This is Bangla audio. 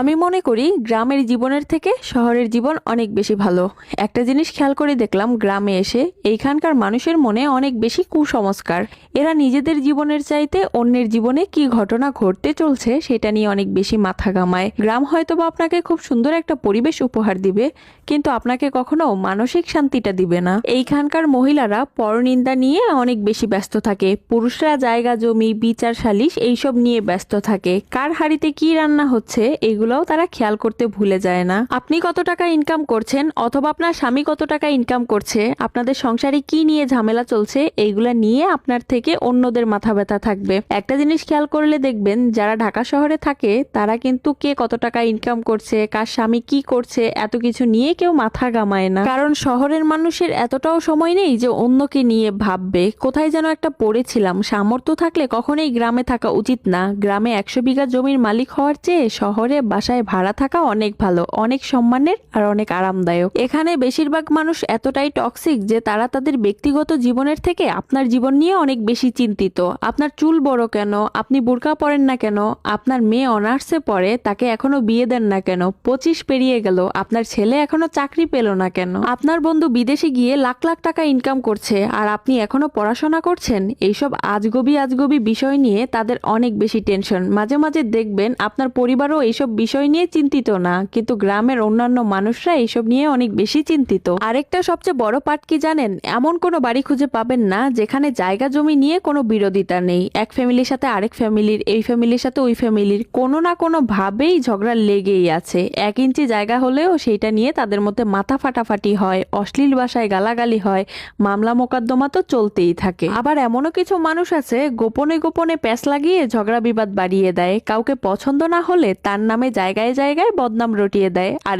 আমি মনে করি গ্রামের জীবনের থেকে শহরের জীবন অনেক বেশি ভালো। একটা জিনিস খেয়াল করে দেখলাম, গ্রামে এসে এইখানকার মানুষের মনে অনেক বেশি কুসংস্কার। এরা নিজেদের জীবনের চাইতে অন্যের জীবনে কি ঘটনা ঘটতে চলছে সেটা নিয়ে অনেক বেশি মাথা ঘামায়। গ্রাম হয়তো বা আপনাকে খুব সুন্দর একটা পরিবেশ উপহার দিবে, কিন্তু আপনাকে কখনো মানসিক শান্তিটা দিবে না। এইখানকার মহিলারা পরনিন্দা নিয়ে অনেক বেশি ব্যস্ত থাকে। পুরুষরা জায়গা জমি, বিচার সালিশ এইসব নিয়ে ব্যস্ত থাকে। কার হাড়িতে কি রান্না হচ্ছে এগুলোও তারা খেয়াল করতে ভুলে যায় না। আপনি কত টাকা ইনকাম করছেন অথবা আপনার স্বামী কত টাকা ইনকাম করছে, আপনাদের সংসারে কি নিয়ে ঝামেলা চলছে, এইগুলা নিয়ে আপনার থেকে অন্যদের মাথা ব্যথা থাকবে। একটা জিনিস খেয়াল করলে দেখবেন, যারা ঢাকা শহরে থাকে, তারা কিন্তু কে কত টাকা ইনকাম করছে, কার স্বামী কি করছে, এত কিছু নিয়ে কেউ মাথা গামায় না। কারণ শহরের মানুষের এতটাও সময় নেই যে অন্যকে নিয়ে ভাববে, কোথায় যেন একটা পড়েছিলাম, সামর্থ্য থাকলে কখনোই গ্রামে থাকা উচিত না। গ্রামে একশো বিঘা জমির মালিক হওয়ার চেয়ে শহরে বাসায় ভাড়া থাকা অনেক ভালো, অনেক সম্মানের আর অনেক আরামদায়ক। এখানে বেশিরভাগ মানুষ এতটাই টক্সিক যে তারা তাদের ব্যক্তিগত জীবনের থেকে আপনার জীবন নিয়ে অনেক বেশি চিন্তিত। আপনার চুল বড় কেন? আপনি বোরকা পরেন না কেন? আপনার মেয়ে অনার্সে পড়ে, তাকে এখনও বিয়ে দেন না কেন? পঁচিশ পেরিয়ে গেল, আপনার ছেলে এখনও চাকরি পেল না কেন? আপনার বন্ধু বিদেশে গিয়ে লাখ লাখ টাকা ইনকাম করছে আর আপনি এখনও পড়াশোনা করছেন? এইসব আজগবি আজগবি বিষয় নিয়ে তাদের অনেক বেশি টেনশন মাঝে মাঝে দেখবেন আপনার পরিবারও এইসব বিষয় নিয়ে চিন্তিত না, কিন্তু গ্রামের অন্যান্য মানুষরা এইসব নিয়ে অনেক বেশি চিন্তিত। আরেকটা সবচেয়ে বড় পার্ট কি জানেন? এমন কোনো বাড়ি খুঁজে পাবেন না, যেখানে জায়গা জমি নিয়ে কোনো বিরোধিতা নেই। এক ফ্যামিলির সাথে আরেক ফ্যামিলির, এই ফ্যামিলির সাথে ওই ফ্যামিলির কোনো না কোনো ভাবেই ঝগড়া লেগেই আছে। এক ইঞ্চি জায়গা হলেও সেইটা নিয়ে তাদের মধ্যে মাথা ফাটাফাটি হয়, অশ্লীল ভাষায় গালাগালি হয়, মামলা মোকদ্দমা তো চলতেই থাকে। আবার এমনও কিছু মানুষ আছে, গোপনে গোপনে প্যাঁচ লাগিয়ে ঝগড়া বিবাদ বাড়িয়ে দেয়। কাউকে পছন্দ না হলে তার নামে জায়গায় জায়গায় বদনাম রটিয়ে দেয়। আর